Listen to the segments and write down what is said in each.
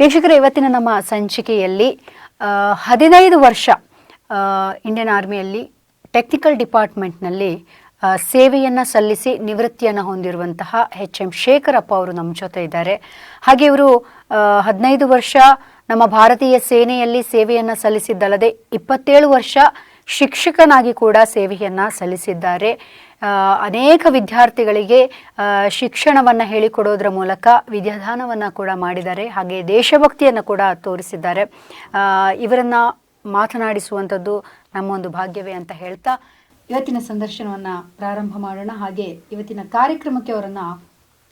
ವೀಕ್ಷಕರ, ಇವತ್ತಿನ ನಮ್ಮ ಸಂಚಿಕೆಯಲ್ಲಿ ಹದಿನೈದು ವರ್ಷ ಇಂಡಿಯನ್ ಆರ್ಮಿಯಲ್ಲಿ ಟೆಕ್ನಿಕಲ್ ಡಿಪಾರ್ಟ್ಮೆಂಟ್ನಲ್ಲಿ ಸೇವೆಯನ್ನು ಸಲ್ಲಿಸಿ ನಿವೃತ್ತಿಯನ್ನು ಹೊಂದಿರುವಂತಹ ಎಚ್ ಎಂ ಶೇಖರಪ್ಪ ಅವರು ನಮ್ಮ ಜೊತೆ ಇದ್ದಾರೆ. ಹಾಗೆ ಇವರು ಹದಿನೈದು ವರ್ಷ ನಮ್ಮ ಭಾರತೀಯ ಸೇನೆಯಲ್ಲಿ ಸೇವೆಯನ್ನು ಸಲ್ಲಿಸಿದ್ದಲ್ಲದೆ ಇಪ್ಪತ್ತೇಳು ವರ್ಷ ಶಿಕ್ಷಕನಾಗಿ ಕೂಡ ಸೇವೆಯನ್ನು ಸಲ್ಲಿಸಿದ್ದಾರೆ. ಅನೇಕ ವಿದ್ಯಾರ್ಥಿಗಳಿಗೆ ಶಿಕ್ಷಣವನ್ನು ಹೇಳಿಕೊಡೋದ್ರ ಮೂಲಕ ವಿದ್ಯಾದಾನವನ್ನು ಕೂಡ ಮಾಡಿದ್ದಾರೆ. ಹಾಗೆ ದೇಶಭಕ್ತಿಯನ್ನು ಕೂಡ ತೋರಿಸಿದ್ದಾರೆ. ಇವರನ್ನು ಮಾತನಾಡಿಸುವಂಥದ್ದು ನಮ್ಮ ಒಂದು ಭಾಗ್ಯವೇ ಅಂತ ಹೇಳ್ತಾ ಇವತ್ತಿನ ಸಂದರ್ಶನವನ್ನು ಪ್ರಾರಂಭ ಮಾಡೋಣ. ಹಾಗೆ ಇವತ್ತಿನ ಕಾರ್ಯಕ್ರಮಕ್ಕೆ ಅವರನ್ನ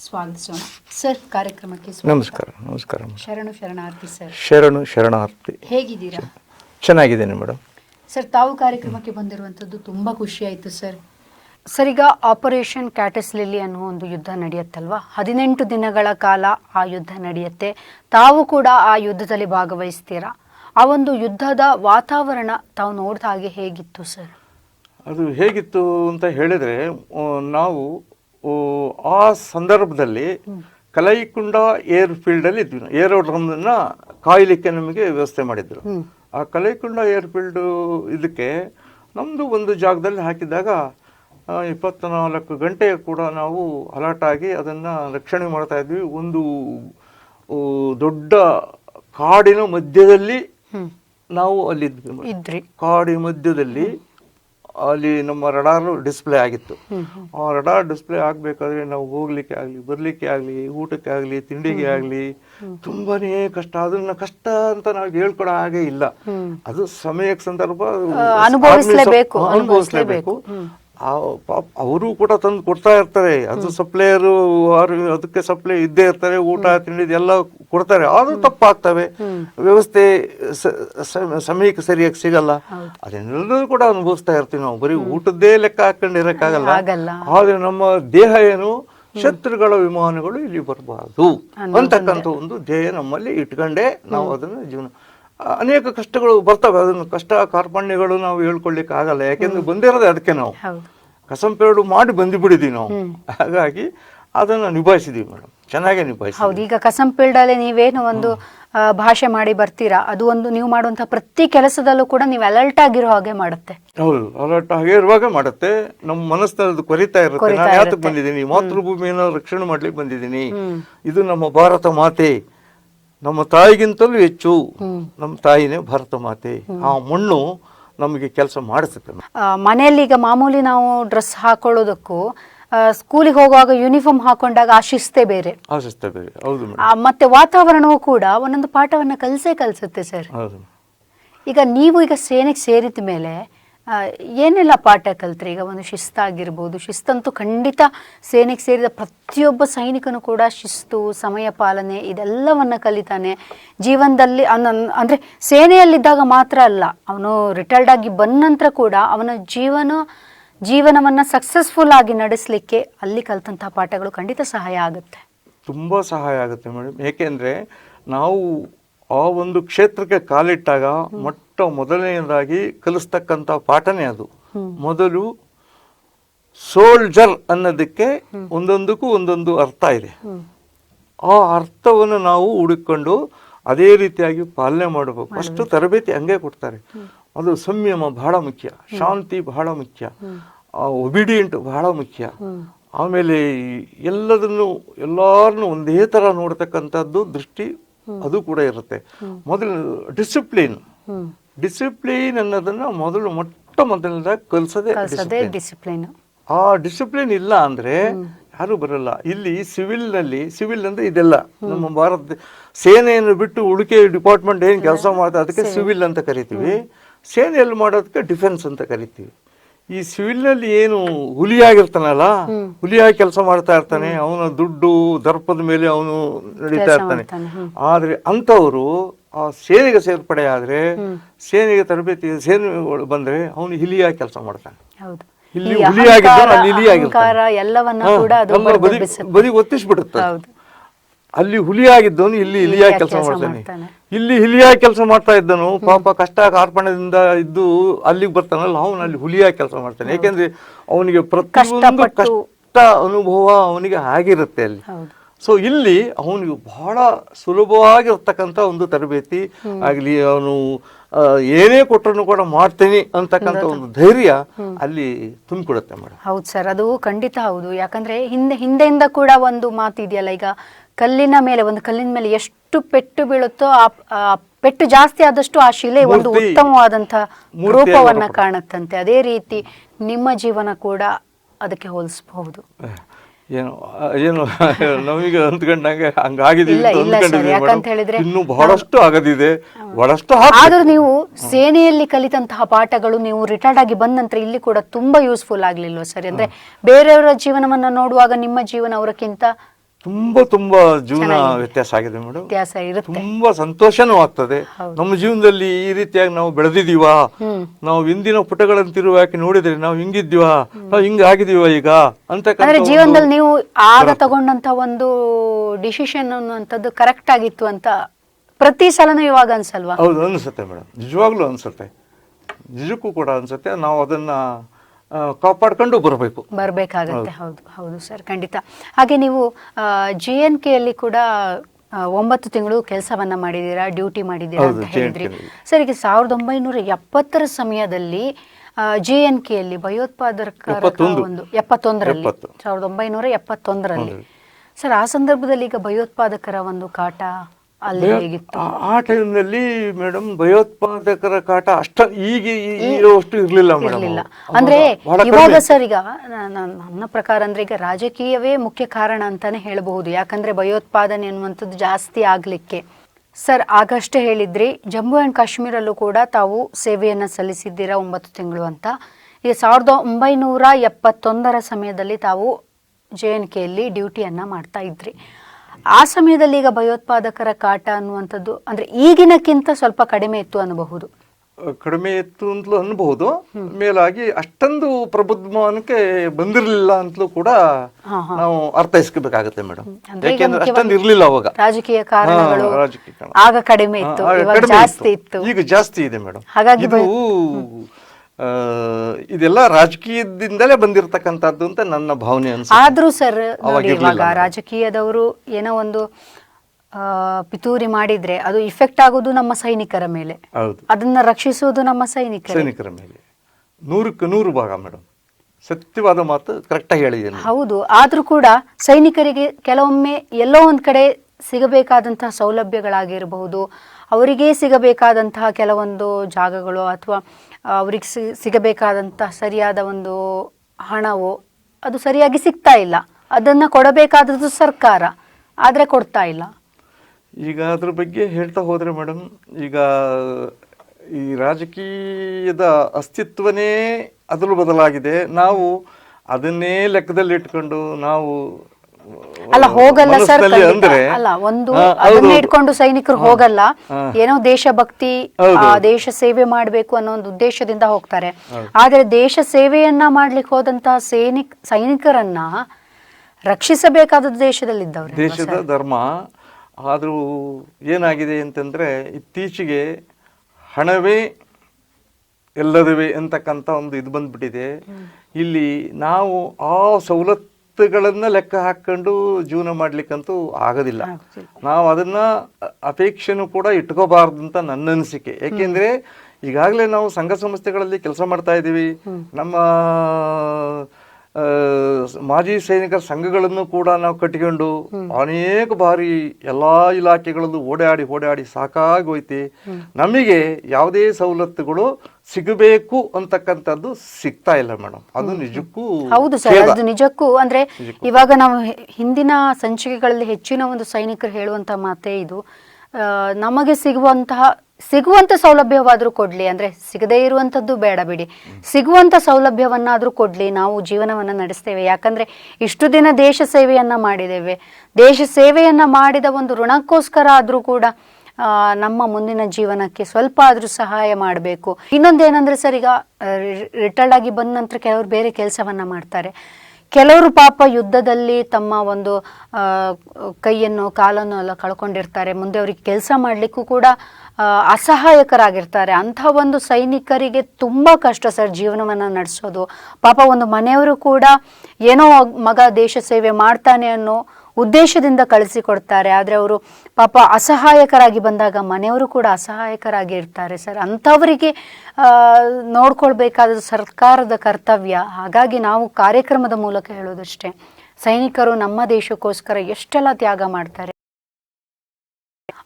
ಸ್ವಾಗತಿಸೋಣ. ಸರ್ ಕಾರ್ಯಕ್ರಮಕ್ಕೆ. ನಮಸ್ಕಾರ ನಮಸ್ಕಾರ ಶರಣು ಶರಣಾರ್ಥಿ ಸರ್. ಶರಣು ಶರಣಾರ್ಥಿ. ಹೇಗಿದ್ದೀರಾ? ಚೆನ್ನಾಗಿದ್ದೇನೆ ಮೇಡಮ್. ಸರ್ ತಾವು ಕಾರ್ಯಕ್ರಮಕ್ಕೆ ಬಂದಿರುವಂಥದ್ದು ತುಂಬ ಖುಷಿ ಆಯಿತು ಸರ್. ಸರ್ ಈಗ ಆಪರೇಷನ್ ಕ್ಯಾಟಸ್ ಲಿಲಿ ಅನ್ನೋ ಒಂದು ಯುದ್ಧ ನಡೆಯುತ್ತಲ್ವಾ? ಹದಿನೆಂಟು ದಿನಗಳ ಕಾಲ ಆ ಯುದ್ಧ ನಡೆಯುತ್ತೆ. ತಾವು ಕೂಡ ಆ ಯುದ್ಧದಲ್ಲಿ ಭಾಗವಹಿಸ್ತೀರಾ? ಆ ಒಂದು ಯುದ್ಧದ ವಾತಾವರಣ ತಾವು ನೋಡಿದ ಹಾಗೆ ಹೇಗಿತ್ತು ಸರ್? ಅದು ಹೇಗಿತ್ತು ಅಂತ ಹೇಳಿದರೆ ನಾವು ಆ, ಸಂದರ್ಭದಲ್ಲಿ ಕಲೈಕುಂಡ ಏರ್ ಫೀಲ್ಡಲ್ಲಿ ಇದ್ವಿ ಏರೋಡ್ರಮ್ನ ಕಾಯಲಿಕ್ಕೆ ನಮಗೆ ವ್ಯವಸ್ಥೆ ಮಾಡಿದ್ರು. ಆ ಕಲೈಕುಂಡ ಏರ್ ಫೀಲ್ಡ್ ಇದಕ್ಕೆ ನಮ್ಮದು ಒಂದು ಜಾಗದಲ್ಲಿ ಹಾಕಿದಾಗ ಇಪ್ಪತ್ನಾಲ್ಕು ಗಂಟೆ ಕೂಡ ನಾವು ಅಲರ್ಟ್ ಆಗಿ ಅದನ್ನು ರಕ್ಷಣೆ ಮಾಡ್ತಾ ಇದ್ವಿ. ಒಂದು ದೊಡ್ಡ ಕಾಡಿನ ಮಧ್ಯದಲ್ಲಿ ನಾವು ಅಲ್ಲಿದ್ವಿ ಕಾಡಿನ ಕಾಡಿ ಮಧ್ಯದಲ್ಲಿ ಅಲ್ಲಿ ನಮ್ಮ ರಡಾರ್ ಡಿಸ್ಪ್ಲೇ ಆಗಿತ್ತು. ಆ ರಡಾರ್ ಡಿಸ್ಪ್ಲೇ ಆಗಬೇಕಾದ್ರೆ ನಾವು ಹೋಗ್ಲಿಕ್ಕೆ ಆಗಲಿ ಬರಲಿಕ್ಕೆ ಆಗಲಿ ಊಟಕ್ಕೆ ಆಗಲಿ ತಿಂಡಿಗೆ ಆಗಲಿ ತುಂಬಾನೇ ಕಷ್ಟ. ಅದನ್ನ ಕಷ್ಟ ಅಂತ ನಾವು ಹೇಳ್ಕೊಡೋ ಹಾಗೆ ಇಲ್ಲ. ಅದು ಸಮಯಕ್ಕೆ ಸಂದರ್ಭ ಅನುಭವಿಸ್ಲೇಬೇಕು, ಸ್ವಲ್ಪ- ಅವರು ಕೂಡ ತಂದು ಕೊಡ್ತಾ ಇರ್ತಾರೆ. ಅದು ಸಪ್ಲೈಯರು ಅದಕ್ಕೆ ಸಪ್ಲೈ ಇದ್ದೇ ಇರ್ತಾರೆ ಊಟ ತಿಂಡಿ ಎಲ್ಲ ಕೊಡ್ತಾರೆ. ಅದು ತಪ್ಪಾಗ್ತವೆ. ವ್ಯವಸ್ಥೆ ಸಮಯಕ್ಕೆ ಸರಿಯಾಗಿ ಸಿಗಲ್ಲ. ಅದನ್ನೆಲ್ಲರೂ ಕೂಡ ಅನುಭವಿಸ್ತಾ ಇರ್ತೀವಿ ನಾವು. ಬರೀ ಊಟದ್ದೇ ಲೆಕ್ಕ ಹಾಕೊಂಡು ಇರಕ್ಕಾಗಲ್ಲ. ಆದ್ರೆ ನಮ್ಮ ದೇಹ ಏನು? ಶತ್ರುಗಳ ವಿಮಾನಗಳು ಇಲ್ಲಿ ಬರಬಾರದು. ಅಂತಕ್ಕಂಥ ಒಂದು ಧ್ಯೇಯ ನಮ್ಮಲ್ಲಿ ಇಟ್ಕೊಂಡೇ ನಾವು ಅದನ್ನು ಜೀವನ ಅನೇಕ ಕಷ್ಟಗಳು ಬರ್ತವೆ. ಅದನ್ನು ಕಷ್ಟ ಕಾರ್ಪಣ್ಯಗಳು ನಾವು ಹೇಳ್ಕೊಳ್ಲಿಕ್ಕೆ ಆಗಲ್ಲ. ಯಾಕೆಂದ್ರೆ ಬಂದಿರೋದೇ ಅದಕ್ಕೆ ನಾವು. ಹೌದು. ಕಸಂಪೇಡು ಮಾಡಿ ಬಂದುಬಿಡಿದೀವಿ ನಾವು. ಹಾಗಾಗಿ ಅದನ್ನು ನಿಭಾಯಿಸಿದೀವಿ ಮೇಡಮ್ ಚೆನ್ನಾಗಿ ನಿಭಾಯಿಸಿ ಹೌದು ಈಗ ಕಸಂಪೇಡಲ್ಲಿ ನೀವೇನು ಒಂದು ಭಾಷೆ ಮಾಡಿ ಬರ್ತೀರಾ? ಅದು ಒಂದು ನೀವು ಮಾಡುವಂತಹ ಪ್ರತಿ ಕೆಲಸದಲ್ಲೂ ಕೂಡ ನೀವು ಅಲರ್ಟ್ ಆಗಿರೋ ಹಾಗೆ ಮಾಡುತ್ತೆ. ಹೌದು ಅಲರ್ಟ್ ಹಾಗೆ ಇರುವಾಗ ಮಾಡುತ್ತೆ. ನಮ್ಮ ಮನಸ್ಸಿನಲ್ಲಿ ಕೊರಿತಾ ಇರುತ್ತೆ. ನಾನು ಯಾತಕ್ಕೆ. ಬಂದಿದ್ದೀನಿ? ಮಾತೃಭೂಮಿಯನ್ನು ರಕ್ಷಣೆ ಮಾಡ್ಲಿಕ್ಕೆ ಬಂದಿದ್ದೀನಿ. ಇದು ನಮ್ಮ ಭಾರತ ಮಾತೆ. ನಮ್ಮ ತಾಯಿಗಿಂತಲೂ ಹೆಚ್ಚು ನಮ್ಮ ತಾಯಿನೇ ಭಾರತ ಮಾತೆ. ಆ ಮಣ್ಣು ನಮಗೆ ಕೆಲಸ ಮಾಡಿಸುತ್ತೆ. ಮನೆಯಲ್ಲಿ ಈಗ ಮಾಮೂಲಿ ನಾವು ಡ್ರೆಸ್ ಹಾಕೊಳ್ಳೋದಕ್ಕೂ ಸ್ಕೂಲಿಗೆ ಹೋಗುವಾಗ ಯೂನಿಫಾರ್ಮ್ ಹಾಕೊಂಡಾಗ ಆ ಶಿಸ್ತೇ ಬೇರೆ. ಹೌದು ಮತ್ತೆ ವಾತಾವರಣವೂ ಕೂಡ ಒಂದೊಂದು ಪಾಠವನ್ನ ಕಲಿಸೇ ಕಲಿಸುತ್ತೆ ಸರ್. ಹೌದು ಈಗ ನೀವು ಈಗ ಸೇನೆಗೆ ಸೇರಿದ ಮೇಲೆ ಏನೆಲ್ಲ ಪಾಠ ಕಲ್ತ್ರಿ? ಈಗ ಒಂದು ಶಿಸ್ತಾಗಿರ್ಬೋದು ಶಿಸ್ತಂತೂ ಖಂಡಿತ ಸೇನೆಗೆ ಸೇರಿದ ಪ್ರತಿಯೊಬ್ಬ ಸೈನಿಕನು ಕೂಡ ಶಿಸ್ತು ಸಮಯ ಪಾಲನೆ ಇದೆಲ್ಲವನ್ನು ಕಲಿತಾನೆ. ಜೀವನದಲ್ಲಿ ಅನ್ನ- ಅಂದರೆ ಸೇನೆಯಲ್ಲಿದ್ದಾಗ ಮಾತ್ರ ಅಲ್ಲ ಅವನು ರಿಟೈರ್ಡ್ ಆಗಿ ಬಂದ ನಂತರ ಕೂಡ ಅವನ ಜೀವನ ಜೀವನವನ್ನು ಸಕ್ಸಸ್ಫುಲ್ ಆಗಿ ನಡೆಸಲಿಕ್ಕೆ ಅಲ್ಲಿ ಕಲಿತಂಥ ಪಾಠಗಳು ಖಂಡಿತ ಸಹಾಯ ಆಗುತ್ತೆ. ತುಂಬ ಸಹಾಯ ಆಗುತ್ತೆ ಮೇಡಮ್. ಏಕೆಂದರೆ ನಾವು ಆ ಒಂದು ಕ್ಷೇತ್ರಕ್ಕೆ ಕಾಲಿಟ್ಟಾಗ ಮೊಟ್ಟ ಮೊದಲನೆಯದಾಗಿ ಕಲಿಸ್ತಕ್ಕಂಥ ಪಾಠನೇ ಅದು. ಮೊದಲು ಸೋಲ್ಜರ್ ಅನ್ನೋದಕ್ಕೆ ಒಂದೊಂದಕ್ಕೂ ಒಂದೊಂದು ಅರ್ಥ ಇದೆ. ಆ ಅರ್ಥವನ್ನು ನಾವು ಹುಡುಕೊಂಡು ಅದೇ ರೀತಿಯಾಗಿ ಪಾಲನೆ ಮಾಡಬೇಕು. ಅಷ್ಟು ತರಬೇತಿ ಹಂಗೆ ಕೊಡ್ತಾರೆ. ಅದು ಸಂಯಮ ಬಹಳ ಮುಖ್ಯ. ಶಾಂತಿ ಬಹಳ ಮುಖ್ಯ. ಒಬಿಡಿಯಂಟ್ ಬಹಳ ಮುಖ್ಯ. ಆಮೇಲೆ ಎಲ್ಲದನ್ನು ಎಲ್ಲರನ್ನು ಒಂದೇ ಥರ ನೋಡ್ತಕ್ಕಂಥದ್ದು ದೃಷ್ಟಿ ಅದು ಕೂಡ ಇರುತ್ತೆ. ಮೊದಲು ಡಿಸಿಪ್ಲಿನ್ ಡಿಸಿಪ್ಲಿನ್ ಅನ್ನೋದನ್ನ ಮೊದಲು ಮೊಟ್ಟ ಮೊದಲನೇದಾಗಿ ಕಲಿಸೋದೇ. ಡಿಸಿಪ್ಲಿನ್. ಆ ಡಿಸಿಪ್ಲಿನ್ ಇಲ್ಲ ಅಂದ್ರೆ ಯಾರು ಬರಲ್ಲ. ಇಲ್ಲಿ ಸಿವಿಲ್ನಲ್ಲಿ ಸಿವಿಲ್ ಅಂದ್ರೆ ಇದೆಲ್ಲ. ನಮ್ಮ ಭಾರತ ಸೇನೆಯನ್ನು ಬಿಟ್ಟು ಉಳಿಕೆ ಡಿಪಾರ್ಟ್ಮೆಂಟ್ ಏನು ಕೆಲಸ ಮಾಡ್ತಾರೆ ಅದಕ್ಕೆ ಸಿವಿಲ್ ಅಂತ ಕರಿತೀವಿ. ಸೇನೆಯಲ್ಲಿ ಮಾಡೋದಕ್ಕೆ ಡಿಫೆನ್ಸ್ ಅಂತ ಕರಿತೀವಿ. ಈ ಸಿವಿಲ್ನಲ್ಲಿ ಏನು ಹುಲಿಯಾಗಿರ್ತಾನಲ್ಲ ಹುಲಿಯಾಗಿ ಕೆಲಸ ಮಾಡ್ತಾ ಇರ್ತಾನೆ. ಅವನ ದುಡ್ಡು ದರ್ಪದ ಮೇಲೆ ಅವನು ನಡೀತಾ ಇರ್ತಾನೆ. ಆದರೆ ಅಂಥವರು ಅಂತವರು ಆ ಸೇನೆಗೆ ಸೇರ್ಪಡೆ ಆದರೆ ಸೇನೆಗೆ ತರಬೇತಿ ಸೇನೆ ಬಂದರೆ ಅವನು ಹಿಲಿಯಾಗಿ ಕೆಲಸ ಮಾಡ್ತಾನೆ. ಇಲ್ಲಿ ಈ ಹುಲಿಯಾಗಿದ್ದು ಅಹಂಕಾರ, ಅಲ್ಲಿ ಇಲಿಯಾಗಿರ್ತಾನೆ. ಬದಿ ಒತ್ತಿಸ್ಬಿಡುತ್ತೆ. ಅಲ್ಲಿ ಹುಲಿಯಾಗಿದ್ದವನು ಇಲ್ಲಿ ಇಲಿಯಾಗಿ ಕೆಲಸ ಮಾಡ್ತಾನೆ. ಇಲ್ಲಿ ಹಿಲಿಯಾಗಿ ಕೆಲಸ ಮಾಡ್ತಾ ಇದ್ದನು ಪಾಪ ಕಷ್ಟ ಕಾರ್ಪಣದಿಂದ ಇದ್ದು ಅಲ್ಲಿಗೆ ಬರ್ತಾನಲ್ಲ ಅವನು ಅಲ್ಲಿ ಹುಲಿಯಾಗಿ ಕೆಲಸ ಮಾಡ್ತಾನೆ. ಯಾಕೆಂದ್ರೆ ಅವನಿಗೆ ಪ್ರತಿಯೊಂದು ಕಷ್ಟ ಅನುಭವ ಅವನಿಗೆ ಆಗಿರುತ್ತೆ ಅಲ್ಲಿ. ಸೊ ಇಲ್ಲಿ ಅವನಿಗೆ ಬಹಳ ಸುಲಭವಾಗಿರ್ತಕ್ಕಂಥ ಒಂದು ತರಬೇತಿ ಆಗಲಿ ಅವನು ಏನೇ ಕೊಟ್ಟರು ಕೂಡ ಮಾಡ್ತೇನೆ ಅಂತಕ್ಕಂಥ ಒಂದು ಧೈರ್ಯ ಅಲ್ಲಿ ತುಂಬಿಕೊಡುತ್ತೆ ಮೇಡಮ್. ಹೌದು ಸರ್ ಅದು ಖಂಡಿತ ಹೌದು. ಯಾಕಂದ್ರೆ ಹಿಂದೆ ಹಿಂದೆಯಿಂದ ಕೂಡ ಒಂದು ಮಾತು ಇದೆಯಲ್ಲ ಈಗ ಕಲ್ಲಿನ ಮೇಲೆ ಒಂದು ಕಲ್ಲಿನ ಮೇಲೆ ಎಷ್ಟು ಪೆಟ್ಟು ಬೀಳುತ್ತೋ ಆ ಪೆಟ್ಟು ಜಾಸ್ತಿ ಆದಷ್ಟು ಆ ಶಿಲೆ ಒಂದು ಉತ್ತಮವಾದಂತಹ ರೂಪವನ್ನ ಕಾಣುತ್ತಂತೆ. ಅದೇ ರೀತಿ ನಿಮ್ಮ ಜೀವನ ಕೂಡ ಅದಕ್ಕೆ ಹೋಲಿಸಬಹುದು. ಏನು ಏನು ನಮಗೆ ಅಂದ್ಕೊಂಡಂಗೆ ಇನ್ನು ಬಹಳಷ್ಟು ಆಗದಿದೆ ಬಹಳಷ್ಟು. ಆದ್ರೂ ನೀವು ಸೇನೆಯಲ್ಲಿ ಕಲಿತಂತಹ ಪಾಠಗಳು ನೀವು ರಿಟೈರ್ಡ್ ಆಗಿ ಬಂದ ನಂತರ ಇಲ್ಲಿ ಕೂಡ ತುಂಬಾ ಯೂಸ್ಫುಲ್ ಆಗ್ಲಿಲ್ವ ಸರಿ? ಅಂದ್ರೆ ಬೇರೆಯವರ ಜೀವನವನ್ನ ನೋಡುವಾಗ ನಿಮ್ಮ ಜೀವನ ಅವರಕ್ಕಿಂತ ತುಂಬಾ ತುಂಬಾ ಜೀವನ ವ್ಯತ್ಯಾಸ ಆಗಿದೆ ಮೇಡಮ್. ವ್ಯತ್ಯಾಸ ಇರುತ್ತೆ. ತುಂಬಾ ಸಂತೋಷನೂ ಆಗ್ತದೆ. ನಮ್ಮ ಜೀವನದಲ್ಲಿ ಈ ರೀತಿಯಾಗಿ ನಾವು ಬೆಳೆದಿದೀವಾ ನಾವು ಹಿಂದಿನ ಪುಟಗಳನ್ನು ತಿರುವಾಕಿ ನೋಡಿದ್ರೆ ನಾವು ಹಿಂಗಿದ್ವ ನಾವು ಹಿಂಗ ಆಗಿದೀವ ಈಗ ಅಂತ ಜೀವನದಲ್ಲಿ ನೀವು ಆಗ ತಗೊಂಡಂತ ಒಂದು ಡಿಸಿಷನ್ ಅನ್ನುವಂಥದ್ದು ಕರೆಕ್ಟ್ ಆಗಿತ್ತು ಅಂತ ಪ್ರತಿ ಸಲನೂ ಇವಾಗ ಅನ್ಸಲ್ವಾ? ಹೌದು ಅನ್ಸುತ್ತೆ ಮೇಡಮ್. ನಿಜವಾಗ್ಲೂ ಅನ್ಸುತ್ತೆ. ನಿಜಕ್ಕೂ ಕೂಡ ಅನ್ಸುತ್ತೆ. ನಾವು ಅದನ್ನ ಕಾಪಾಡ್ಕೊಂಡು ಬರಬೇಕು. ಬರಬೇಕಾಗತ್ತೆ. ಹೌದು. ಹೌದು ಸರ್ ಖಂಡಿತ. ಹಾಗೆ ನೀವು ಜಿ ಎನ್ ಕೆ ಅಲ್ಲಿ ಕೂಡ ಒಂಬತ್ತು ತಿಂಗಳು ಕೆಲಸವನ್ನ ಮಾಡಿದೀರಾ ಡ್ಯೂಟಿ ಮಾಡಿದೀರಾ ಅಂತ ಹೇಳಿದ್ರಿ. ಸರ್ ಈಗ ಸಾವಿರದ ಒಂಬೈನೂರ ಎಪ್ಪತ್ತರ ಸಮಯದಲ್ಲಿ ಜಿ ಎನ್ ಕೆ ಅಲ್ಲಿ ಭಯೋತ್ಪಾದಕ ಒಂದು ಎಪ್ಪತ್ತೊಂದರಲ್ಲಿ ಎಪ್ಪತ್ತು. ಸಾವಿರದ ಒಂಬೈನೂರ ಎಪ್ಪತ್ತೊಂದರಲ್ಲಿ. ಸರ್ ಆ ಸಂದರ್ಭದಲ್ಲಿ ಈಗ ಭಯೋತ್ಪಾದಕರ ಒಂದು ಕಾಟ ಆ- ಟೈಮ್ನಲ್ಲಿ ಮೇಡಮ್ ಭಯೋತ್ಪಾದಕರ ಕಾಟ ಅಷ್ಟ ಈಗ ಇರುವಷ್ಟು ಇರ್ಲಿಲ್ಲ ಮೇಡಮ್ ಅಂದ್ರೆ ಇವಾಗ ಸರ್ ಈಗ ನನ್ನ ಪ್ರಕಾರ ಅಂದ್ರೆ ಈಗ ರಾಜಕೀಯವೇ ಮುಖ್ಯ ಕಾರಣ ಅಂತಾನೆ ಹೇಳಬಹುದು. ಯಾಕಂದ್ರೆ ಭಯೋತ್ಪಾದನೆ ಅನ್ನುವಂಥದ್ದು ಜಾಸ್ತಿ ಆಗ್ಲಿಕ್ಕೆ. ಸರ್ ಆಗಷ್ಟೇ ಹೇಳಿದ್ರಿ ಜಮ್ಮು ಅಂಡ್ ಕಾಶ್ಮೀರಲ್ಲೂ ಕೂಡ ತಾವು ಸೇವೆಯನ್ನ ಸಲ್ಲಿಸಿದ್ದೀರಾ ಒಂಬತ್ತು ತಿಂಗಳು ಅಂತ. ಈಗ ಸಾವಿರದ ಒಂಬೈನೂರ ಎಪ್ಪತ್ತೊಂದರ ಸಮಯದಲ್ಲಿ ತಾವು ಜೆ ಎನ್ ಕೆಯಲ್ಲಿ ಡ್ಯೂಟಿಯನ್ನ ಮಾಡ್ತಾ ಇದ್ರಿ. ಆ ಸಮಯದಲ್ಲಿ ಈಗ ಭಯೋತ್ಪಾದಕರ ಕಾಟ ಅನ್ನುವಂಥದ್ದು ಅಂದ್ರೆ ಈಗಿನಕ್ಕಿಂತ ಸ್ವಲ್ಪ ಕಡಿಮೆ ಇತ್ತು ಅನ್ನಬಹುದು. ಕಡಿಮೆ ಇತ್ತು ಅಂತಲೂ ಅನ್ಬಹುದು. ಮೇಲಾಗಿ ಅಷ್ಟೊಂದು ಪ್ರಬುದ್ಧಮಾನಕ್ಕೆ ಬಂದಿರಲಿಲ್ಲ ಅಂತಲೂ ಕೂಡ. ನಾವು ಅರ್ಥೈಸ್ಕೋಬೇಕಾಗತ್ತೆ ಮೇಡಮ್. ಅಂದ್ರೆ ಯಾಕೆಂದ್ರೆ ಅಷ್ಟೊಂದು ಇರ್ಲಿಲ್ಲ ಅವಾಗ. ರಾಜಕೀಯ ಕಾರಣಗಳು ಕಾರಣ. ಆಗ ಕಡಿಮೆ ಇತ್ತು ಆ, ಜಾಸ್ತಿ ಇತ್ತು. ಈಗ ಜಾಸ್ತಿ ಇದೆ ಮೇಡಮ್. ಹಾಗಾಗಿ ಇದೆಲ್ಲ ರಾಜಕೀಯದಿಂದಲೇ ಬಂದಿರತಕ್ಕಂಥದ್ದು ಅಂತ ನನ್ನ ಭಾವನೆ ಅನ್ಸುತ್ತೆ. ಆದ್ರೂ ಸರ್ ಇವಾಗ ರಾಜಕೀಯದವರು ಏನೋ ಒಂದು ಪಿತೂರಿ ಮಾಡಿದ್ರೆ ಅದು ಇಫೆಕ್ಟ್ ಆಗೋದು ನಮ್ಮ ಸೈನಿಕರ ಮೇಲೆ. ಹೌದು. ಅದನ್ನ ರಕ್ಷಿಸುವುದು ನಮ್ಮ ಸೈನಿಕರ. ಸೈನಿಕರ ಮೇಲೆ. ನೂರಕ್ಕೆ ನೂರು ಭಾಗ ಮೇಡಮ್. ಸತ್ಯವಾದ ಮಾತು ಕರೆಕ್ಟಾಗಿ ಹೇಳಿದ್ದೇನೆ. ಹೌದು. ಆದ್ರೂ ಕೂಡ ಸೈನಿಕರಿಗೆ ಕೆಲವೊಮ್ಮೆ ಎಲ್ಲೋ ಒಂದ್ ಕಡೆ ಸಿಗಬೇಕಾದಂತಹ ಸೌಲಭ್ಯಗಳಾಗಿರಬಹುದು ಅವರಿಗೆ ಸಿಗಬೇಕಾದಂತಹ ಕೆಲವೊಂದು ಜಾಗಗಳು ಅಥವಾ ಅವ್ರಿಗೆ ಸಿ- ಸಿಗಬೇಕಾದಂತಹ ಸರಿಯಾದ ಒಂದು ಹಣವು, ಅದು ಸರಿಯಾಗಿ ಸಿಗ್ತಾ ಇಲ್ಲ. ಅದನ್ನು ಕೊಡಬೇಕಾದದ್ದು ಸರ್ಕಾರ, ಆದರೆ ಕೊಡ್ತಾ ಇಲ್ಲ. ಈಗ ಅದ್ರ ಬಗ್ಗೆ ಹೇಳ್ತಾ ಹೋದರೆ ಮೇಡಮ್ ಈಗ ಈ ರಾಜಕೀಯದ ಅಸ್ತಿತ್ವನೇ ಅದಲು ಬದಲಾಗಿದೆ. ನಾವು ಅದನ್ನೇ ಲೆಕ್ಕದಲ್ಲಿ ಇಟ್ಕೊಂಡು ನಾವು ಅಲ್ಲ ಹೋಗಲ್ಲ ಸರ್ ಅಂದ್ರೆ ಅಲ್ಲ ಒಂದು ಅದನ್ನೇ. ಇಟ್ಕೊಂಡು ಸೈನಿಕರು ಹೋಗಲ್ಲ. ಏನೋ ದೇಶಭಕ್ತಿ. ಆ, ದೇಶ ಸೇವೆ ಮಾಡಬೇಕು ಅನ್ನೋ ಒಂದು ಉದ್ದೇಶದಿಂದ ಹೋಗ್ತಾರೆ. ಆದ್ರೆ ದೇಶ ಸೇವೆಯನ್ನ ಮಾಡ್ಲಿಕ್ಕೆ ಹೋದಂತಹ ಸೈನಿಕ ಸೈನಿಕರನ್ನ ರಕ್ಷಿಸಬೇಕಾದದ್ದು ದೇಶದಲ್ಲಿದ್ದವ್ರೆ ದೇಶದ ಧರ್ಮ. ಆದರೂ ಏನಾಗಿದೆ ಅಂತಂದ್ರೆ ಇತ್ತೀಚೆಗೆ ಹಣವೇ ಎಲ್ಲದವೇ ಅಂತಕ್ಕಂಥ ಒಂದು ಇದು ಬಂದ್ಬಿಟ್ಟಿದೆ. ಇಲ್ಲಿ ನಾವು ಆ ಸವಲತ್ತುಗಳನ್ನ ಲೆಕ್ಕ ಹಾಕೊಂಡು ಜೀವನ ಮಾಡ್ಲಿಕ್ಕಂತೂ ಆಗೋದಿಲ್ಲ. ನಾವು ಅದನ್ನ ಅಪೇಕ್ಷೆನೂ ಕೂಡ ಇಟ್ಕೋಬಾರ್ದು ಅಂತ ನನ್ನ ಅನಿಸಿಕೆ. ಯಾಕೆಂದ್ರೆ ಈಗಾಗಲೇ ನಾವು ಸಂಘ ಸಂಸ್ಥೆಗಳಲ್ಲಿ ಕೆಲಸ ಮಾಡ್ತಾ ಇದ್ದೀವಿ. ನಮ್ಮ ಮಾಜಿ ಸೈನಿಕರ ಸಂಘಗಳನ್ನು ಕೂಡ ನಾವು ಕಟ್ಟಿಕೊಂಡು ಅನೇಕ ಬಾರಿ ಎಲ್ಲಾ ಇಲಾಖೆಗಳಲ್ಲೂ ಓಡಾಡಿ ಓಡಾಡಿ ಸಾಕಾಗೋಯ್ತಿ. ನಮಗೆ ಯಾವುದೇ ಸವಲತ್ತುಗಳು ಸಿಗಬೇಕು ಅಂತಕ್ಕಂಥದ್ದು ಸಿಗ್ತಾ ಇಲ್ಲ ಮೇಡಮ್. ಅದು ನಿಜಕ್ಕೂ ಹೌದು ಸರ್. ಅದು ನಿಜಕ್ಕೂ ಅಂದ್ರೆ ಇವಾಗ ನಾವು ಹಿಂದಿನ ಸಂಚಿಕೆಗಳಲ್ಲಿ ಹೆಚ್ಚಿನ ಒಂದು ಸೈನಿಕರು ಹೇಳುವಂತ ಮಾತೇ ಇದು. ನಮಗೆ ಸಿಗುವಂತಹ ಸಿಗುವಂತ ಸೌಲಭ್ಯವಾದ್ರೂ ಕೊಡ್ಲಿ ಅಂದ್ರೆ ಸಿಗದೇ ಇರುವಂತದ್ದು ಬೇಡ ಬಿಡಿ. ಸಿಗುವಂತ ಸೌಲಭ್ಯವನ್ನಾದ್ರೂ ಕೊಡ್ಲಿ ನಾವು ಜೀವನವನ್ನ ನಡೆಸ್ತೇವೆ. ಯಾಕಂದ್ರೆ ಇಷ್ಟು ದಿನ ದೇಶ ಸೇವೆಯನ್ನ ಮಾಡಿದ್ದೇವೆ. ದೇಶ ಸೇವೆಯನ್ನ ಮಾಡಿದ ಒಂದು ಋಣಕ್ಕೋಸ್ಕರ ಆದ್ರೂ ಕೂಡ ನಮ್ಮ ಮುಂದಿನ ಜೀವನಕ್ಕೆ ಸ್ವಲ್ಪ ಆದರೂ ಸಹಾಯ ಮಾಡಬೇಕು. ಇನ್ನೊಂದೇನಂದ್ರೆ ಸರ್, ಈಗ ರಿಟೈರ್ಡ್ ಆಗಿ ಬಂದ ನಂತರ ಕೆಲವರು ಬೇರೆ ಕೆಲಸವನ್ನು ಮಾಡ್ತಾರೆ. ಕೆಲವರು ಪಾಪ ಯುದ್ಧದಲ್ಲಿ ತಮ್ಮ ಒಂದು ಕೈಯನ್ನು, ಕಾಲನ್ನು ಎಲ್ಲ ಕಳ್ಕೊಂಡಿರ್ತಾರೆ. ಮುಂದೆ ಅವ್ರಿಗೆ ಕೆಲಸ ಮಾಡಲಿಕ್ಕೂ ಕೂಡ ಅಸಹಾಯಕರಾಗಿರ್ತಾರೆ. ಅಂಥ ಒಂದು ಸೈನಿಕರಿಗೆ ತುಂಬ ಕಷ್ಟ ಸರ್ ಜೀವನವನ್ನು ನಡೆಸೋದು. ಪಾಪ ಒಂದು ಮನೆಯವರು ಕೂಡ ಏನೋ ಮಗ ದೇಶ ಸೇವೆ ಮಾಡ್ತಾನೆ ಅನ್ನೋ ಉದ್ದೇಶದಿಂದ ಕಳಿಸಿಕೊಡ್ತಾರೆ. ಆದರೆ ಅವರು ಪಾಪ ಅಸಹಾಯಕರಾಗಿ ಬಂದಾಗ ಮನೆಯವರು ಕೂಡ ಅಸಹಾಯಕರಾಗಿ ಇರ್ತಾರೆ ಸರ್. ಅಂಥವರಿಗೆ ನೋಡ್ಕೊಳ್ಬೇಕಾದ ಸರ್ಕಾರದ ಕರ್ತವ್ಯ. ಹಾಗಾಗಿ ನಾವು ಕಾರ್ಯಕ್ರಮದ ಮೂಲಕ ಹೇಳೋದಷ್ಟೇ. ಸೈನಿಕರು ನಮ್ಮ ದೇಶಕ್ಕೋಸ್ಕರ ಎಷ್ಟೆಲ್ಲ ತ್ಯಾಗ ಮಾಡ್ತಾರೆ.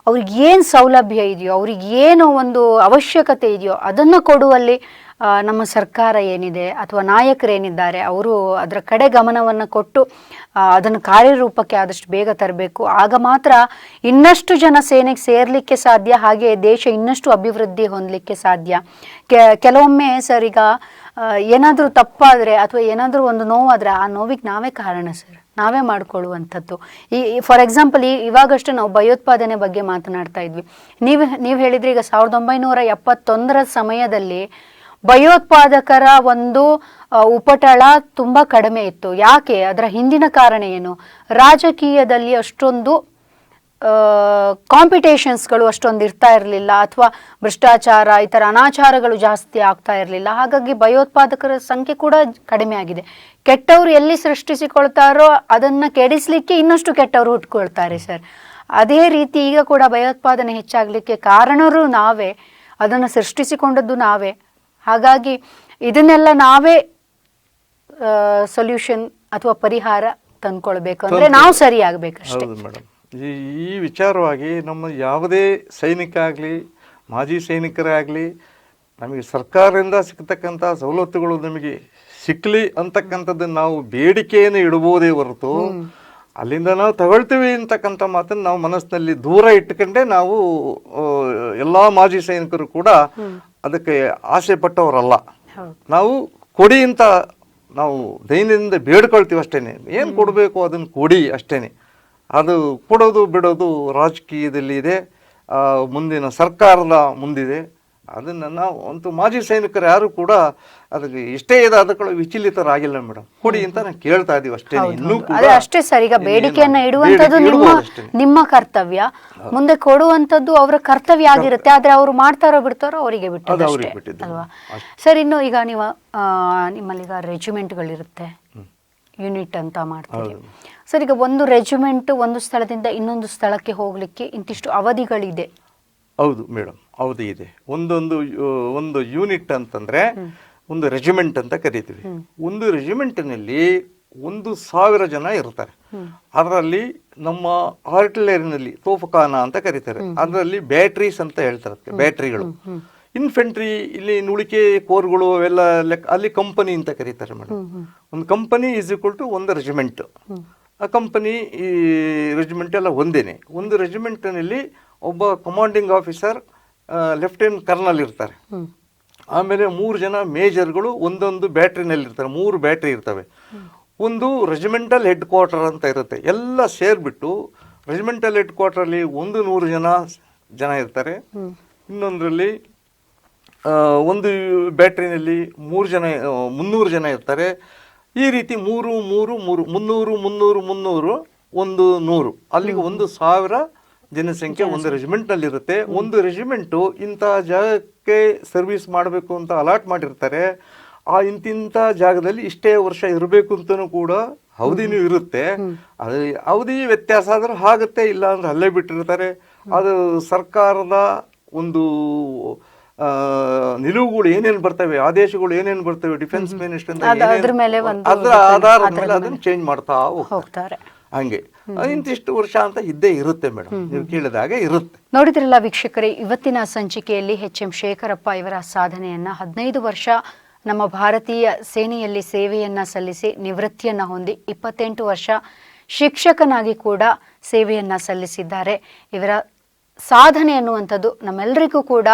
ಅವ್ರಿಗೆ ಏನು ಸೌಲಭ್ಯ ಇದೆಯೋ ಅವ್ರಿಗೆ ಏನು ಒಂದು ಅವಶ್ಯಕತೆ ಇದೆಯೋ, ಅದನ್ನು ಕೊಡುವಲ್ಲಿ ನಮ್ಮ ಸರ್ಕಾರ ಏನಿದೆ ಅಥವಾ ನಾಯಕರೇನಿದ್ದಾರೆ ಅವರು ಅದರ ಕಡೆ ಗಮನವನ್ನು ಕೊಟ್ಟು ಅದನ್ನು ಕಾರ್ಯರೂಪಕ್ಕೆ ಆದಷ್ಟು ಬೇಗ ತರಬೇಕು. ಆಗ ಮಾತ್ರ ಇನ್ನಷ್ಟು ಜನ ಸೇನೆಗೆ ಸೇರಲಿಕ್ಕೆ ಸಾಧ್ಯ, ಹಾಗೆ ದೇಶ ಇನ್ನಷ್ಟು ಅಭಿವೃದ್ಧಿ ಹೊಂದಲಿಕ್ಕೆ ಸಾಧ್ಯ. ಕೆಲವೊಮ್ಮೆ ಸರ್, ಈಗ ಏನಾದರೂ ತಪ್ಪಾದರೆ ಅಥವಾ ಏನಾದರೂ ಒಂದು ನೋವಾದರೆ ಆ ನೋವಿಗೆ ನಾವೇ ಕಾರಣ ಸರ್. ನಾವೇ ಮಾಡ್ಕೊಳ್ಳುವಂಥದ್ದು. ಈ, ಫಾರ್ ಎಕ್ಸಾಂಪಲ್, ಈ, ಇವಾಗಷ್ಟು ನಾವು ಭಯೋತ್ಪಾದನೆ ಬಗ್ಗೆ ಮಾತನಾಡ್ತಾ ಇದ್ವಿ. ನೀವು ನೀವು ಹೇಳಿದ್ರೆ, ಈಗ ಸಾವಿರದ ಒಂಬೈನೂರ ಎಪ್ಪತ್ತೊಂದರ ಸಮಯದಲ್ಲಿ ಭಯೋತ್ಪಾದಕರ ಒಂದು ಉಪಟಳ ತುಂಬ ಕಡಿಮೆ ಇತ್ತು. ಯಾಕೆ? ಅದರ ಹಿಂದಿನ ಕಾರಣ ಏನು? ರಾಜಕೀಯದಲ್ಲಿ ಅಷ್ಟೊಂದು ಕಾಂಪಿಟೇಷನ್ಸ್ಗಳು ಅಷ್ಟೊಂದು ಇರ್ತಾ ಇರಲಿಲ್ಲ. ಅಥವಾ ಭ್ರಷ್ಟಾಚಾರ, ಈ ಥರ ಅನಾಚಾರಗಳು ಜಾಸ್ತಿ ಆಗ್ತಾ ಇರಲಿಲ್ಲ. ಹಾಗಾಗಿ ಭಯೋತ್ಪಾದಕರ ಸಂಖ್ಯೆ ಕೂಡ ಕಡಿಮೆ ಆಗಿದೆ. ಕೆಟ್ಟವರು ಎಲ್ಲಿ ಸೃಷ್ಟಿಸಿಕೊಳ್ತಾರೋ ಅದನ್ನು ಕೆಡಿಸ್ಲಿಕ್ಕೆ ಇನ್ನಷ್ಟು ಕೆಟ್ಟವರು ಹುಟ್ಕೊಳ್ತಾರೆ ಸರ್. ಅದೇ ರೀತಿ ಈಗ ಕೂಡ ಭಯೋತ್ಪಾದನೆ ಹೆಚ್ಚಾಗಲಿಕ್ಕೆ ಕಾರಣರು ನಾವೇ. ಅದನ್ನು ಸೃಷ್ಟಿಸಿಕೊಂಡದ್ದು ನಾವೇ. ಹಾಗಾಗಿ ಇದನ್ನೆಲ್ಲ ನಾವೇ ಸೊಲ್ಯೂಷನ್ ಅಥವಾ ಪರಿಹಾರ ತಂದ್ಕೊಳ್ಬೇಕು ಅಂದ್ರೆ ನಾವು ಸರಿ ಆಗ್ಬೇಕಷ್ಟೇ ಈ ಈ ವಿಚಾರವಾಗಿ ನಮ್ಮ ಯಾವುದೇ ಸೈನಿಕ ಆಗಲಿ ಮಾಜಿ ಸೈನಿಕರೇ ಆಗಲಿ ನಮಗೆ ಸರ್ಕಾರದಿಂದ ಸಿಗ್ತಕ್ಕಂಥ ಸವಲತ್ತುಗಳು ನಮಗೆ ಸಿಕ್ಕಲಿ ಅಂತಕ್ಕಂಥದ್ದನ್ನು ನಾವು ಬೇಡಿಕೆಯನ್ನು ಇಡಬಹುದೇ ಹೊರತು ಅಲ್ಲಿಂದ ನಾವು ತಗೊಳ್ತೀವಿ ಅಂತಕ್ಕಂಥ ಮಾತನ್ನು ನಾವು ಮನಸ್ಸಿನಲ್ಲಿ ದೂರ ಇಟ್ಕೊಂಡೇ ನಾವು ಎಲ್ಲ ಮಾಜಿ ಸೈನಿಕರು ಕೂಡ ಅದಕ್ಕೆ ಆಸೆ ಪಟ್ಟವರಲ್ಲ ನಾವು ಕೊಡಿ ಅಂತ ನಾವು ದೈನದಿಂದ ಬೇಡ್ಕೊಳ್ತೀವಿ ಅಷ್ಟೇ ಏನು ಕೊಡಬೇಕು ಅದನ್ನು ಕೊಡಿ ಅಷ್ಟೇ ಅದು ಕೊಡೋದು ಬಿಡೋದು ರಾಜಕೀಯದಲ್ಲಿ ಇದೆ. ಮುಂದಿನ ಸರ್ಕಾರದ ಮುಂದಿದೆ. ಅದನ್ನು ನಾವು ಅಂತೂ ಮಾಜಿ ಸೈನಿಕರು ಯಾರು ಕೂಡ ಅದಕ್ಕೆ ಇಷ್ಟೇ ಇದಾದಗಳು ವಿಚಲಿತರಾಗಿಲ್ಲ ಮೇಡಮ್ ಕೊಡಿ ಅಂತ ನಾನು ಕೇಳ್ತಾ ಇದೀವಿ ಅಷ್ಟೇ. ಇನ್ನೂ ಅಷ್ಟೇ ಸರ್ ಈಗ ಬೇಡಿಕೆಯನ್ನ ಬೇಡಿಕೆ ಇಡುವಂತದ್ದು ನಿಮ್ಮ ನಿಮ್ಮ ಕರ್ತವ್ಯ. ಮುಂದೆ ಕೊಡುವಂತದ್ದು ಅವರ ಕರ್ತವ್ಯ ಆಗಿರುತ್ತೆ. ಆದ್ರೆ ಅವರು ಮಾಡ್ತಾರೋ ಬಿಡ್ತಾರೋ ಅವರಿಗೆ ಬಿಟ್ಟಿದ್ದು. ಅಲ್ವಾ? ಸರ್ ಇನ್ನು ಈಗ ನೀವು ನಿಮ್ಮಲ್ಲಿ ಈಗ ರೆಜಿಮೆಂಟ್ಗಳಿರುತ್ತೆ. ಯೂನಿಟ್ ಅಂತ ಮಾಡ್ತೀವಿ. ಸರ್ ಈಗ ಒಂದು ರೆಜಿಮೆಂಟ್ ಒಂದು ಸ್ಥಳದಿಂದ ಇನ್ನೊಂದು ಸ್ಥಳಕ್ಕೆ ಹೋಗ್ಲಿಕ್ಕೆ ಇಂತಿಷ್ಟು ಅವಧಿಗಳಿದೆ. ಹೌದು ಮೇಡಮ್, ಹೌದು ಇದೆ. ಒಂದೊಂದು ಒಂದು ಯೂನಿಟ್ ಅಂತಂದ್ರೆ ಒಂದು ರೆಜಿಮೆಂಟ್ ಅಂತ ಕರೀತೀವಿ. ಒಂದು ರೆಜಿಮೆಂಟ್ನಲ್ಲಿ ಒಂದು ಸಾವಿರ ಜನ ಇರ್ತಾರೆ. ಅದರಲ್ಲಿ ನಮ್ಮ ಆರ್ಟಿಲರಿನಲ್ಲಿ ತೋಫಖಾನ ಅಂತ ಕರೀತಾರೆ. ಅದರಲ್ಲಿ ಬ್ಯಾಟ್ರೀಸ್ ಅಂತ ಹೇಳ್ತಾರೆ ಬ್ಯಾಟ್ರಿಗಳು ಇನ್ಫೆಂಟ್ರಿ ಇಲ್ಲಿ ನುಳಿಕೆ ಕೋರ್ಗಳು ಅವೆಲ್ಲ ಲೆಕ್ಕ ಅಲ್ಲಿ ಕಂಪನಿ ಅಂತ ಕರೀತಾರೆ ಮೇಡಮ್. ಒಂದು ಕಂಪನಿ ಈಸ್ ಈಕ್ವಲ್ ಟು ಒಂದು ರೆಜಿಮೆಂಟ್ ಆ ಕಂಪನಿ ಈ ರೆಜಿಮೆಂಟ್ ಎಲ್ಲ ಒಂದೇನೆ. ಒಂದು ರೆಜಿಮೆಂಟ್ನಲ್ಲಿ ಒಬ್ಬ ಕಮಾಂಡಿಂಗ್ ಆಫೀಸರ್ ಲೆಫ್ಟಿನೆಂಟ್ ಕರ್ನಲ್ ಇರ್ತಾರೆ. ಆಮೇಲೆ ಮೂರು ಜನ ಮೇಜರ್ಗಳು ಒಂದೊಂದು ಬ್ಯಾಟ್ರಿನಲ್ಲಿ ಇರ್ತಾರೆ. ಮೂರು ಬ್ಯಾಟ್ರಿ ಇರ್ತವೆ. ಒಂದು ರೆಜಿಮೆಂಟಲ್ ಹೆಡ್ ಕ್ವಾರ್ಟರ್ ಅಂತ ಇರುತ್ತೆ. ಎಲ್ಲ ಸೇರಿಬಿಟ್ಟು ರೆಜಿಮೆಂಟಲ್ ಹೆಡ್ ಕ್ವಾರ್ಟರಲ್ಲಿ ಒಂದು ನೂರು ಜನ ಜನ ಇರ್ತಾರೆ. ಇನ್ನೊಂದರಲ್ಲಿ ಒಂದು ಬ್ಯಾಟ್ರಿನಲ್ಲಿ ಮೂರು ಜನ ಮುನ್ನೂರು ಜನ ಇರ್ತಾರೆ. ಈ ರೀತಿ ಮೂರು ಮೂರು ಮೂರು ಮುನ್ನೂರು ಮುನ್ನೂರು ಮುನ್ನೂರು ಒಂದು ನೂರು. ಅಲ್ಲಿಗೆ ಒಂದು ಸಾವಿರ ಜನಸಂಖ್ಯೆ ಒಂದು ರೆಜಿಮೆಂಟ್ನಲ್ಲಿ ಇರುತ್ತೆ ಒಂದು ರೆಜಿಮೆಂಟು ಇಂಥ ಜಾಗಕ್ಕೆ ಸರ್ವಿಸ್ ಮಾಡಬೇಕು ಅಂತ ಅಲಾಟ್ ಮಾಡಿರ್ತಾರೆ. ಆ ಇಂತಿಂಥ ಜಾಗದಲ್ಲಿ ಇಷ್ಟೇ ವರ್ಷ ಇರಬೇಕು ಅಂತಲೂ ಕೂಡ ಅವಧಿನೂ ಇರುತ್ತೆ. ಅದು ಅವಧಿ ವ್ಯತ್ಯಾಸ ಆದರೂ ಆಗುತ್ತೆ ಇಲ್ಲ ಅಂದ್ರೆ ಅಲ್ಲೇ ಬಿಟ್ಟಿರ್ತಾರೆ. ಅದು ಸರ್ಕಾರದ ಒಂದು ನಿಲುವುಗಳು ಏನೇನು ಬರ್ತವೆ ಆದೇಶಗಳು ಏನೇನು ಬರ್ತವೆ ಡಿಫೆನ್ಸ್ ಮಿನಿಸ್ಟರ್ ಅದು ಅದ್ರ ಆಧಾರದ ಮೇಲೆ ಅದನ್ನು ಚೇಂಜ್ ಮಾಡ್ತಾ ಹೋಗ್ತಾರೆ. ಹಂಗೆ. ಇಂತಿಷ್ಟು ವರ್ಷ ಅಂತ ಇದ್ದೇ ಇರುತ್ತೆ ಮೇಡಮ್ ನೀವು ಕೇಳಿದಾಗ ಇರುತ್ತೆ. ನೋಡಿದ್ರಲ್ಲ ವೀಕ್ಷಕರೇ ಇವತ್ತಿನ ಸಂಚಿಕೆಯಲ್ಲಿ ಎಚ್ ಎಂ ಶೇಖರಪ್ಪ ಇವರ ಸಾಧನೆಯನ್ನ ಹದಿನೈದು ವರ್ಷ ನಮ್ಮ ಭಾರತೀಯ ಸೇನೆಯಲ್ಲಿ ಸೇವೆಯನ್ನ ಸಲ್ಲಿಸಿ ನಿವೃತ್ತಿಯನ್ನ ಹೊಂದಿ ಇಪ್ಪತ್ತೆಂಟು ವರ್ಷ ಶಿಕ್ಷಕನಾಗಿ ಕೂಡ ಸೇವೆಯನ್ನ ಸಲ್ಲಿಸಿದ್ದಾರೆ. ಇವರ ಸಾಧನೆ ಅನ್ನುವಂಥದ್ದು ನಮ್ಮೆಲ್ಲರಿಗೂ ಕೂಡ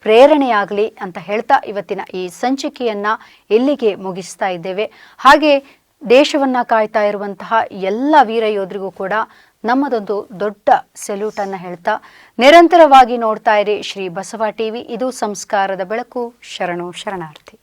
ಪ್ರೇರಣೆಯಾಗಲಿ ಅಂತ ಹೇಳ್ತಾ ಇವತ್ತಿನ ಈ ಸಂಚಿಕೆಯನ್ನ ಇಲ್ಲಿಗೆ ಮುಗಿಸ್ತಾ ಇದ್ದೇವೆ. ಹಾಗೆ ದೇಶವನ್ನ ಕಾಯ್ತಾ ಇರುವಂತಹ ಎಲ್ಲ ವೀರ ಯೋಧರಿಗೂ ಕೂಡ ನಮ್ಮದೊಂದು ದೊಡ್ಡ ಸೆಲ್ಯೂಟ್ ಅನ್ನ ಹೇಳ್ತಾ ನಿರಂತರವಾಗಿ ನೋಡ್ತಾ ಇರಿ ಶ್ರೀ ಬಸವ ಟಿವಿ. ಇದು ಸಂಸ್ಕಾರದ ಬೆಳಕು. ಶರಣು ಶರಣಾರ್ಥಿ.